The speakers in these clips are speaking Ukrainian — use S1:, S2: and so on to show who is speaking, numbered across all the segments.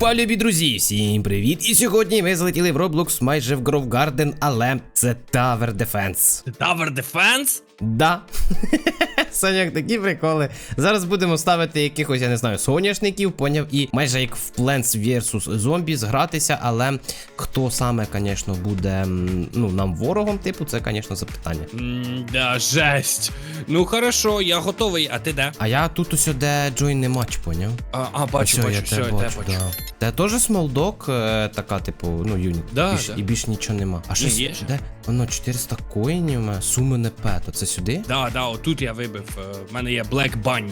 S1: Опа, любі друзі, всім привіт! І сьогодні ми залетіли в Roblox майже в Grove Garden, але це Tower Defense.
S2: Tower Defense?
S1: Да. Саняк, такі приколи. Зараз будемо ставити якихось, я не знаю, соняшників, поняв, і майже як в Plants vs Zombies гратися, але хто саме, звісно, буде ну, нам ворогом, типу, це, звісно, запитання.
S2: М, Да, жесть. Ну хорошо, я готовий, а ти де?
S1: А я тут ось де join матч, поняв?
S2: А, а бачу,
S1: Ось,
S2: бачу,
S1: я
S2: все,
S1: те
S2: я те
S1: бачу,
S2: бачу.
S1: да. Це теж смолдок, е, така, типу, ну, юніт.
S2: Да,
S1: Більш-
S2: да.
S1: І більш нічого нема. А що
S2: є ж.
S1: де? Воно 400 коїнів, має, суми не пет. Оце сюди?
S2: Да, да, отут я вибив. е, В мене є Black Bunny.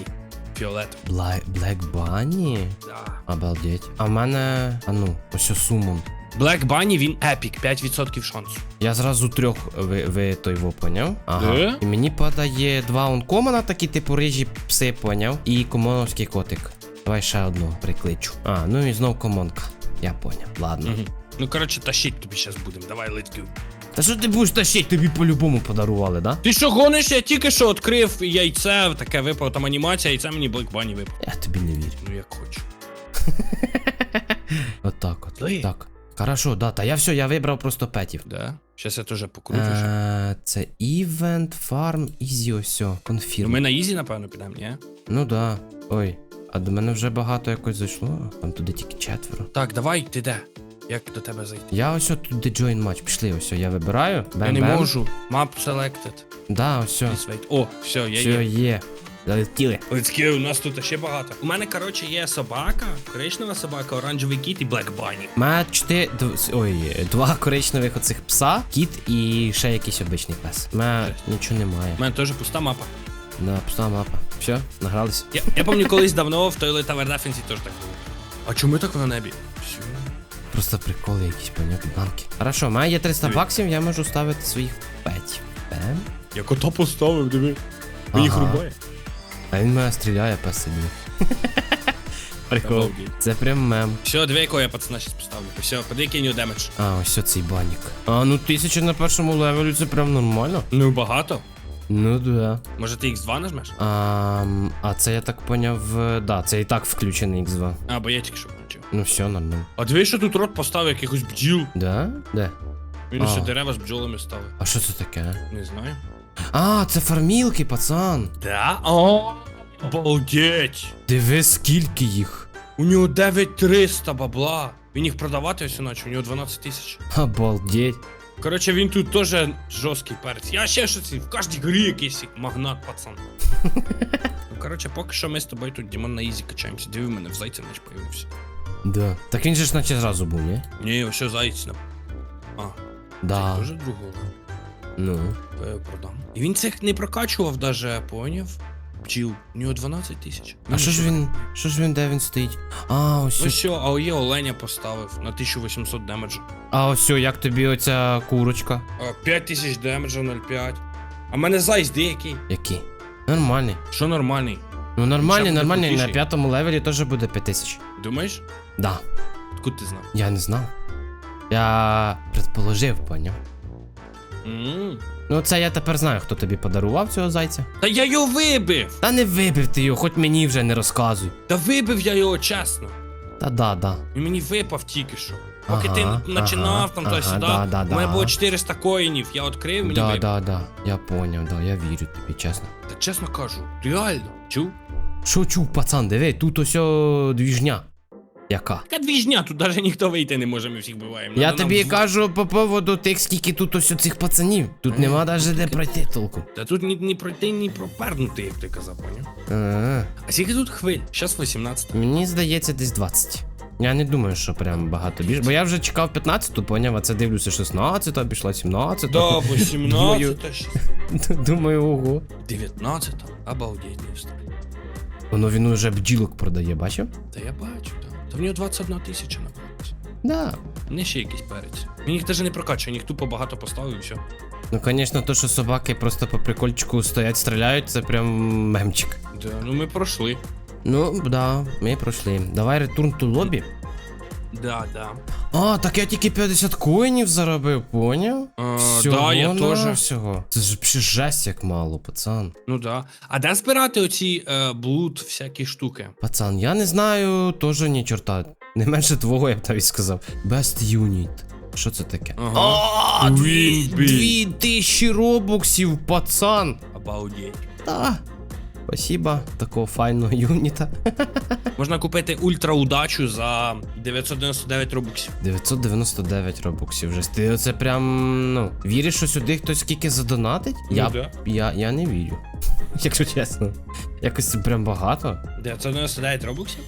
S2: Фіолет.
S1: Бла... Black Bunny?
S2: Да.
S1: Обалдеть. А в мене. А ну, ось сумон.
S2: Black Bunny, він епік, 5% шансу.
S1: Я зразу трьох ви, ви той во поняв. Ага.
S2: Да?
S1: І мені падає два онкомана, такі типу рижі пси, поняв. І комоновський котик. Давай ще одну прикличу. А, ну і знов комонка. Я поняв. Ладно.
S2: Угу. Ну коротше, тащить тобі зараз будемо. Давай, let's go.
S1: Та що ти будеш тащити? Тобі по-любому подарували, да?
S2: Ти що гониш? Я тільки що відкрив яйце, таке випало, там анімація, яйце мені Black Bunny випав.
S1: Я тобі не вірю.
S2: Ну як хочу.
S1: Отак от.
S2: Дай.
S1: Так. Хорошо, да, та я все, я вибрав просто петів.
S2: Да? Зараз я теж покручу. ще.
S1: Е, Це Event Farm Easy ось.
S2: Ну
S1: Конфірм.
S2: ми на Ізі, напевно, підемо, ні?
S1: Ну да. Ой, а до мене вже багато якось зайшло. Там туди тільки четверо.
S2: Так, давай, ти де? Як до тебе зайти?
S1: Я ось от туди join матч. Пішли, ось я вибираю. Бем,
S2: Я не
S1: бем.
S2: можу. Map selected.
S1: Да, ось.
S2: Please wait. О, все, я
S1: Все
S2: є.
S1: є. Залетіли.
S2: Let's go, у нас тут ще багато. У мене, коротше, є собака, коричнева собака, оранжевий кіт і Black Bunny.
S1: Ма чотири. дв- Ой, два коричневих оцих пса, кіт і ще якийсь обичний пес. Ма нічого немає.
S2: У мене теж пуста мапа.
S1: Да, пуста мапа. Все, награлись.
S2: Я, я пам'ятаю, колись давно в той Defense теж так було. А чому ми так на небі? Все.
S1: Просто приколи якісь, понятно, банки. Хорошо, має є 300
S2: Диви.
S1: баксів, я можу ставити своїх петів. Бем.
S2: Я кота поставив, диви.
S1: Ага.
S2: Їх рубає.
S1: А він мене стріляє, пес сидить. Прикол.
S2: Обалдеть.
S1: Це прям мем.
S2: Все, якого я пацана зараз поставлю. Все, який у демедж.
S1: А, ось цей банік. А, ну тисяча на першому левелі це прям нормально.
S2: Ну, багато.
S1: Ну да.
S2: Може ти X2 нажмеш?
S1: А, а це я так поняв. е, Да, це і так включений X2.
S2: А, бо я тільки що включив.
S1: Ну все, нормально.
S2: А диви, що тут рот поставив якихось бджіл.
S1: Да? Де?
S2: Він ще
S1: А.
S2: дерева з бджолами ставив.
S1: А що це таке?
S2: Не знаю.
S1: А, це фармілки, пацан.
S2: Да? О, обалдеть.
S1: Диви, скільки їх.
S2: У нього 9300 бабла. Він їх продавати ось іначе, у нього 12 тисяч.
S1: Обалдеть.
S2: Коротше, він тут теж жорсткий перець. Я ще щось, в кожній грі якийсь магнат, пацан. ну, коротше, поки що ми з тобою тут Дімон на ізі качаємося. Диви, в мене в зайця наче появився.
S1: Да. Так він же ж наче зразу був, ні?
S2: Ні, що зайць на. А,
S1: Да.
S2: теж другого.
S1: Ну.
S2: Е, Продам. І він цих не прокачував даже, поняв? Бджіл. У нього 12 тисяч.
S1: А що ж він. Що ж він, де він стоїть? А, ось.
S2: Ну
S1: ось.
S2: що, а є оленя поставив на 1800 демеджу.
S1: А ось, о, як тобі оця курочка?
S2: А, 5000 демеджа 0,5. А в мене зайць деякий.
S1: Який? Нормальний.
S2: Що нормальний?
S1: Ну нормальний,
S2: буде
S1: нормальний. На
S2: крутіший.
S1: п'ятому левелі теж буде 5000.
S2: Думаєш?
S1: Да.
S2: Откуда ти знав?
S1: Я не знав. Я предположив, поняв.
S2: м
S1: Ну, це я тепер знаю, хто тобі подарував цього зайця.
S2: Та я його вибив!
S1: Та не вибив ти його, хоч мені вже не розказуй.
S2: Та вибив я його чесно.
S1: Та да, да.
S2: Він мені випав тільки що. Поки
S1: Ага,
S2: ти починав
S1: ага,
S2: там
S1: ага,
S2: туди-сюди,
S1: да, да,
S2: у мене
S1: да.
S2: було 400 коїнів, я відкрив, мені
S1: Да,
S2: випав.
S1: да, да. Я поняв, да, я вірю тобі, чесно.
S2: Та чесно кажу, реально. Чув?
S1: Що чув, пацан, диви, тут ось о, двіжня. Яка?
S2: Така двіжня, тут навіть ніхто вийти не може, ми всіх буваємо.
S1: Я
S2: Надо нам
S1: тобі
S2: вдвох.
S1: кажу по поводу тих, скільки тут ось цих пацанів. Тут нема навіть де пройти толку.
S2: Та тут ні, ні пройти, ні пропернути, як ти казав, поняв?
S1: Ага.
S2: А скільки тут хвиль? Щас 18.
S1: Мені здається, десь 20. Я не думаю, що прям багато більше. Бо я вже чекав 15-ту, поняв, а це дивлюся 16, пішла 17.
S2: Да,
S1: Думаю,
S2: 18, щас.
S1: Думаю, ого.
S2: 19, обалдеть не встав.
S1: Воно він уже бджілок продає, бачив?
S2: Та я бачу. Та в нього 21 тисяча на.
S1: Да.
S2: Не ще якийсь перець. Він їх теж не прокачує, їх тупо багато поставив і все.
S1: Ну, звісно, то, що собаки просто по прикольчику стоять, стріляють, це прям мемчик.
S2: Да, ну ми пройшли.
S1: Ну, да, ми пройшли. Давай ретурн ту лобі.
S2: Да, да.
S1: А, так я тільки 50 коїнів заробив, поняв?
S2: А, да, я теж.
S1: всього. Це ж взагалі жесть як мало, пацан.
S2: Ну да. А де збирати оці е, блуд, всякі штуки?
S1: Пацан, я не знаю, теж ні чорта. Не менше твого, я б навіть сказав. Best Unit. Що це таке?
S2: Ага.
S1: Дві, дві тисячі робоксів, пацан.
S2: Обалдеть.
S1: Та. Спасибо, такого файного юніта.
S2: Можна купити ультра удачу за 999 робоксів.
S1: 999 робоксів вже. Ти оце прям, ну, віриш, що сюди хтось скільки задонатить?
S2: Ну
S1: я,
S2: да.
S1: я, я не вірю. Якщо чесно. Якось це прям багато.
S2: 999 робоксів?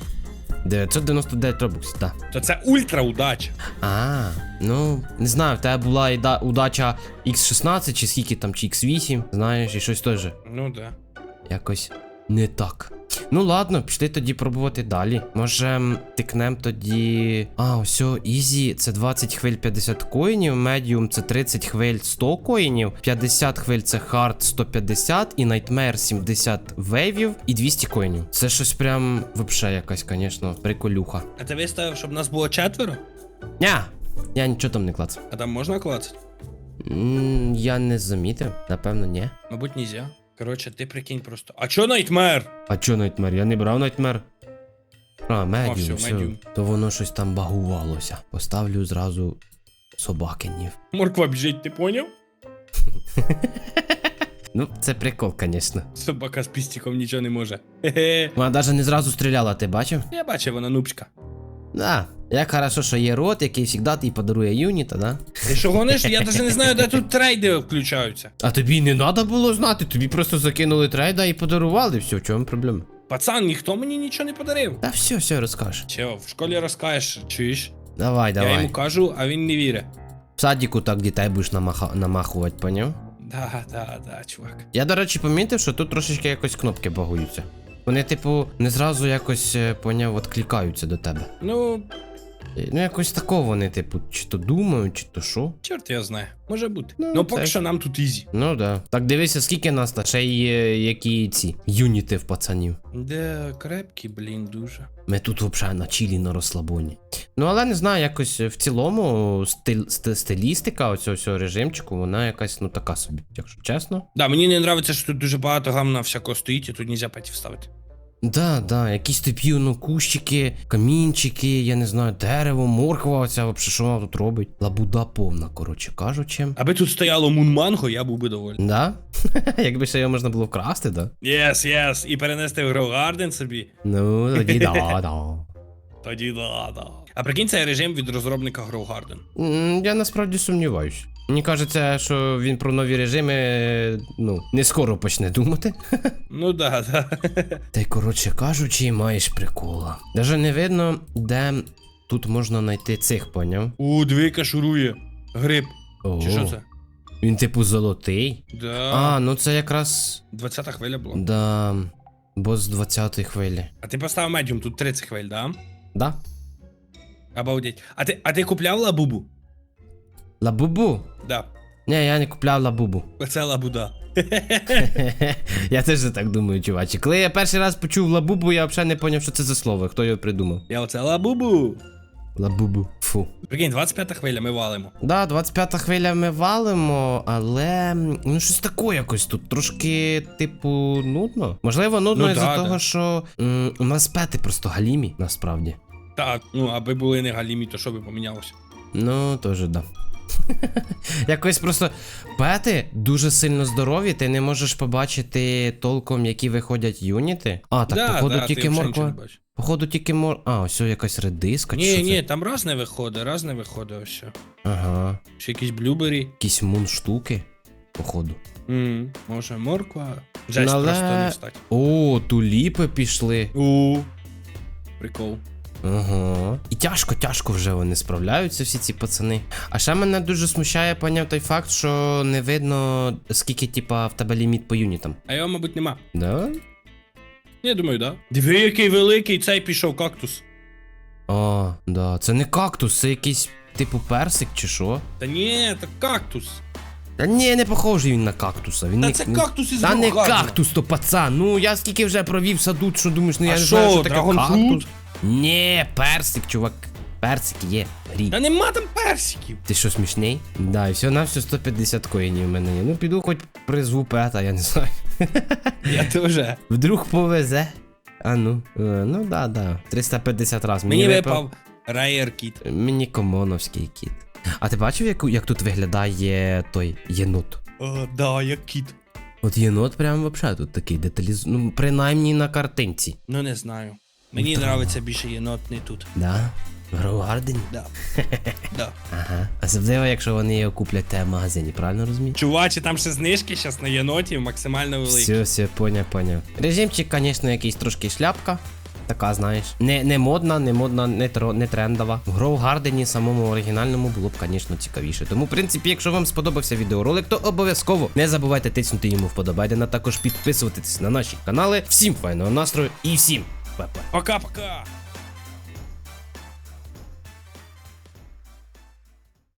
S1: 999 робоксів, так.
S2: То це ультра удача.
S1: А, ну, не знаю, в тебе була іда- удача X16 чи скільки там, чи X8, знаєш, і щось теж
S2: Ну да.
S1: Якось не так. Ну ладно, пішли тоді пробувати далі. Може, тикнем тоді. А, ось, Ізі це 20 хвиль 50 коїнів, медіум це 30 хвиль 100 коїнів, 50 хвиль це хард 150 і Nightmare 70 вейвів і 200 коїнів. Це щось прям вообще якась, звісно, приколюха.
S2: А ти виставив, щоб нас було четверо?
S1: Ня! Я нічого там не клацав.
S2: А там можна клацати?
S1: Я не замітив, напевно, ні.
S2: Мабуть, нельзя. Коротше, ти прикинь просто. А чо Найтмер?
S1: А чо Найтмер? Я не брав Найтмер. А, медіум,
S2: все,
S1: все.
S2: медіум.
S1: То воно щось там багувалося. Поставлю зразу собакинів.
S2: Морква біжить, ти поняв?
S1: Ну, це прикол, звісно.
S2: Собака з пістиком нічого не може. Хе-хе.
S1: Вона навіть не зразу стріляла, ти бачив?
S2: Я бачив, вона нубчка.
S1: Да. Як хорошо, що є рот, який завжди тобі подарує юніта, да?
S2: Ти що гониш? Я навіть не знаю, де тут трейди включаються.
S1: А тобі не треба було знати, тобі просто закинули трейда і подарували. Все, в чому проблема?
S2: Пацан, ніхто мені нічого не подарив.
S1: Та все, все, розкажеш.
S2: Че, в школі розкажеш, чуєш?
S1: Давай, давай.
S2: Я йому кажу, а він не вірить.
S1: В садіку так дітей будеш намаха... намахувати, поняв?
S2: Да, да, да, чувак.
S1: Я, до речі, помітив, що тут трошечки якось кнопки багуються. Вони, типу, не зразу якось е, поняв, от клікаються до тебе.
S2: Ну,
S1: Ну, якось такого вони, типу, чи то думають, чи то що.
S2: чорт його знає. Може бути.
S1: Ну,
S2: Ну, поки
S1: це-
S2: що нам тут ізі.
S1: Ну да. Так дивися, скільки нас та ще й е, які ці юніти в пацанів.
S2: Де крепкі, блін, дуже.
S1: Ми тут взагалі на чилі на розслабоні. Ну, але не знаю, якось в цілому стиль, ст- стилістика оцього всього режимчику, вона якась, ну така собі, якщо чесно.
S2: Да, мені не подобається, що тут дуже багато гамна всякого стоїть, і тут нельзя петі вставити.
S1: Да, да, якісь типі, ну, кущики, камінчики, я не знаю, дерево, морква, оця взагалі, що вона тут робить? Лабуда повна, коротше кажучи.
S2: Аби тут стояло мунманго, я був би доволі.
S1: Да? Якби ще його можна було вкрасти, да?
S2: Єс, єс, і перенести в Гроугарден собі.
S1: Ну, тоді да, да.
S2: Тоді да, да. А прикинь, цей режим від розробника Гроугарден.
S1: М, Я насправді сумніваюсь. Мені кажеться, що він про нові режими, ну, не скоро почне думати.
S2: Ну да, да.
S1: Та й коротше кажучи, маєш прикола. Даже не видно, де тут можна знайти цих, поняв?
S2: У, двійка шурує. Гриб.
S1: Ого.
S2: Чи що це?
S1: Він типу золотий.
S2: Да.
S1: А, ну це якраз.
S2: 20-та хвиля була.
S1: Да. Бос з 20-ї хвилі.
S2: А ти поставив медіум, тут 30 хвиль, да?
S1: Да?
S2: Обалдеть. А ти, а ти купляв лабубу?
S1: Лабубу?
S2: Да.
S1: Ні, я не купляв лабубу.
S2: Оце лабуда.
S1: я теж так думаю, чувачі. Коли я перший раз почув лабубу, я взагалі не зрозумів, що це за слово, хто його придумав.
S2: Я оце лабубу.
S1: Лабубу. Фу.
S2: Прикинь, 25-та хвиля, ми валимо.
S1: Да, 25 хвиля ми валимо, але ну щось таке якось тут трошки, типу, нудно. Можливо, нудно
S2: Ну
S1: із-за
S2: да,
S1: того,
S2: да.
S1: що м, у нас пети просто галімі, насправді.
S2: Так, ну аби були не галімі, то що би помінялося?
S1: Ну, теж да. Якось просто пети дуже сильно здорові, ти не можеш побачити толком, які виходять юніти. А, так,
S2: да,
S1: походу,
S2: да,
S1: тільки морква.
S2: не бачиш.
S1: Походу, тільки мор. А, ось якась редиска, чи
S2: Ні,
S1: що
S2: ні,
S1: це?
S2: там разне виходить, разне виходить ось.
S1: Ага.
S2: Ще якісь блюбері.
S1: Якісь мунштуки, походу.
S2: Ммм, може морква. Жесть
S1: Ну, але-
S2: просто не встать.
S1: О, туліпи пішли.
S2: У. Прикол.
S1: Ага. І тяжко, тяжко вже вони справляються, всі ці пацани. А ще мене дуже смущає, поняв той факт, що не видно, скільки, типа, в тебе ліміт по юнітам.
S2: А його, мабуть, нема.
S1: Да?
S2: Я думаю, да. Диви, який великий цей пішов кактус.
S1: А, да. Це не кактус, це якийсь, типу, персик чи що?
S2: Та ні, це кактус.
S1: Та ні, не похожий він на кактуса. Він
S2: Та
S1: не,
S2: це кактус із
S1: Та не
S2: Грогардена.
S1: кактус, то пацан. Ну я скільки вже провів в саду, що думаєш, ну я
S2: А
S1: не знаю, що таке кактус. Ні, персик, чувак. Персик є. Грі.
S2: Та нема там персиків.
S1: Ти що смішний? Да, і все на все 150 коїнів в мене є. Ну піду хоч призву пета, я не знаю.
S2: Я теж.
S1: Вдруг повезе. А ну, е, ну да, да. 350 раз мені,
S2: Мені
S1: випав.
S2: випав Райер кіт.
S1: Мінікомоновський кіт. А ти бачив, як, як тут виглядає той єнот?
S2: О, да, як кіт.
S1: От єнот прям вообще тут такий деталіз... Ну, принаймні на картинці.
S2: Ну не знаю. Мені нравиться більше єнотний тут.
S1: Да? В Гроугардені?
S2: Да. да.
S1: Ага. Особливо, якщо вони його куплять в в магазині, правильно розумію?
S2: Чувачі, там ще знижки зараз на єнотів максимально великі.
S1: Все, все, поняв, поняв. Режимчик, звісно, якийсь трошки шляпка. Така, знаєш. Не, не модна, не модна, не, тро, не трендова. В Гроу Гардені самому оригінальному було б, звісно, цікавіше. Тому, в принципі, якщо вам сподобався відеоролик, то обов'язково не забувайте тиснути йому вподобайки, а також підписуватись на наші канали. Всім файного настрою і всім.
S2: Пока-пока.